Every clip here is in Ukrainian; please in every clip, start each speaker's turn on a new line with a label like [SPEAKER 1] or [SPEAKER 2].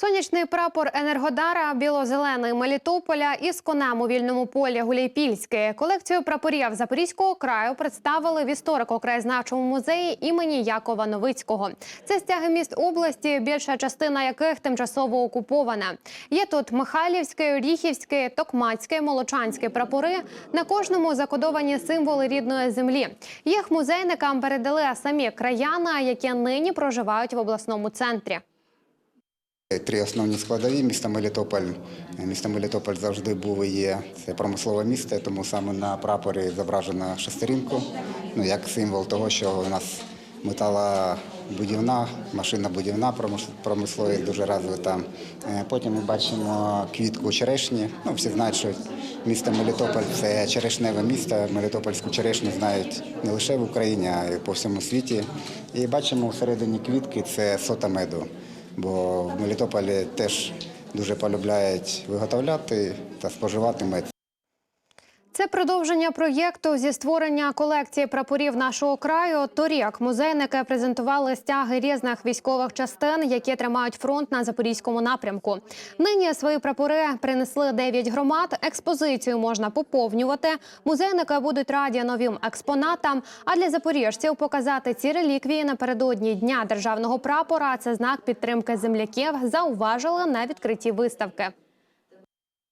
[SPEAKER 1] Сонячний прапор Енергодара, біло-зелений Мелітополя із конем у вільному полі Гуляйпільське. Колекцію прапорів Запорізького краю представили в історико-краєзнавчому музеї імені Якова Новицького. Це стяги міст області, більша частина яких тимчасово окупована. Є тут Михайлівський, Оріхівський, Токмацький, Молочанський прапори. На кожному закодовані символи рідної землі. Їх музейникам передали самі краяни, які нині проживають в обласному центрі.
[SPEAKER 2] Три основні складові міста Мелітополь. Місто Мелітополь завжди був і є це промислове місто, тому саме на прапорі зображено шестеринку, ну як символ того, що у нас металобудівна, машинобудівна промис- промисловість дуже розвита. Е, Потім ми бачимо квітку черешні. Ну, всі знають, що місто Мелітополь це черешневе місто. Мелітопольську черешню знають не лише в Україні, а й по всьому світі. І бачимо всередині квітки це сота меду бо в Мелітополі теж дуже полюбляють виготовляти та споживати мед.
[SPEAKER 1] Це продовження проєкту зі створення колекції прапорів нашого краю. Торік музейники презентували стяги різних військових частин, які тримають фронт на запорізькому напрямку. Нині свої прапори принесли 9 громад. Експозицію можна поповнювати. Музейники будуть раді новим експонатам. А для запоріжців показати ці реліквії напередодні дня державного прапора. Це знак підтримки земляків. Зауважили на відкритті виставки.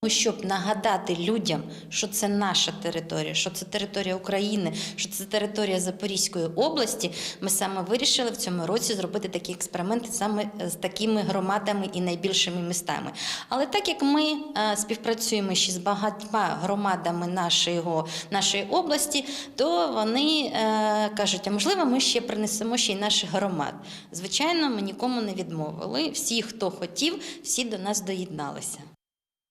[SPEAKER 3] Ну, Щоб нагадати людям, що це наша територія, що це територія України, що це територія Запорізької області, ми саме вирішили в цьому році зробити такі експерименти саме з такими громадами і найбільшими містами. Але так як ми е, співпрацюємо ще з багатьма громадами нашого, нашої області, то вони е, кажуть, а можливо, ми ще принесемо ще й наших громад. Звичайно, ми нікому не відмовили. Всі, хто хотів, всі до нас доєдналися.